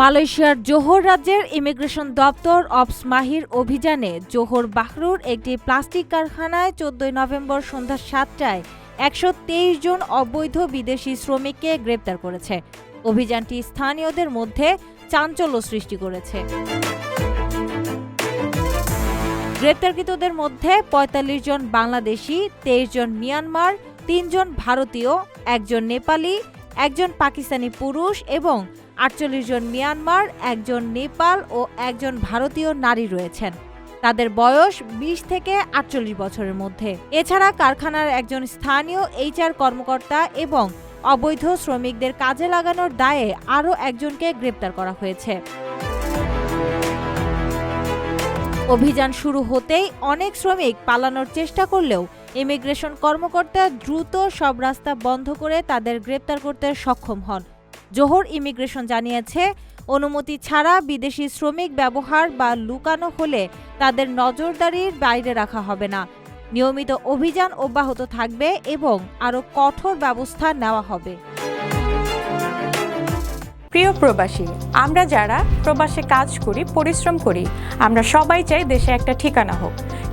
মালয়েশিয়ার জোহর রাজ্যের ইমিগ্রেশন দপ্তর অবস মাহির অভিযানে জোহর বাহরুর একটি প্লাস্টিক কারখানায় চোদ্দই নভেম্বর সন্ধ্যা সাতটায় একশো তেইশ জন অবৈধ বিদেশি শ্রমিককে গ্রেপ্তার করেছে। অভিযানটি স্থানীয়দের মধ্যে চাঞ্চল্য সৃষ্টি করেছে। গ্রেপ্তারকৃতদের মধ্যে ৪৫ জন বাংলাদেশি, তেইশ জন মিয়ানমার তিনজন ভারতীয়, একজন নেপালি একজন পাকিস্তানি পুরুষ এবং আটচল্লিশ জন মিয়ানমার, একজন নেপাল ও একজন ভারতীয় নারী রয়েছেন। তাদের বয়স ২০ থেকে আটচল্লিশ বছরের মধ্যে। এছাড়া কারখানার একজন স্থানীয় এইচআর কর্মকর্তা এবং অবৈধ শ্রমিকদের কাজে লাগানোর দায়ে আরও একজনকে গ্রেপ্তার করা হয়েছে। অভিযান শুরু হতেই অনেক শ্রমিক পালানোর চেষ্টা করলেও ইমিগ্রেশন কর্মকর্তা দ্রুত সব রাস্তা বন্ধ করে তাদের গ্রেপ্তার করতে সক্ষম হন। জোহর ইমিগ্রেশন জানিয়েছে, অনুমতি ছাড়া বিদেশি শ্রমিক ব্যবহার বা লুকানো হলে তাদের নজরদারির বাইরে রাখা হবে না। নিয়মিত অভিযান অব্যাহত থাকবে এবং আরও কঠোর ব্যবস্থা নেওয়া হবে। প্রিয় প্রবাসী, আমরা যারা প্রবাসে কাজ করি, পরিশ্রম করি, আমরা সবাই চাই দেশে একটা ঠিকানা হোক।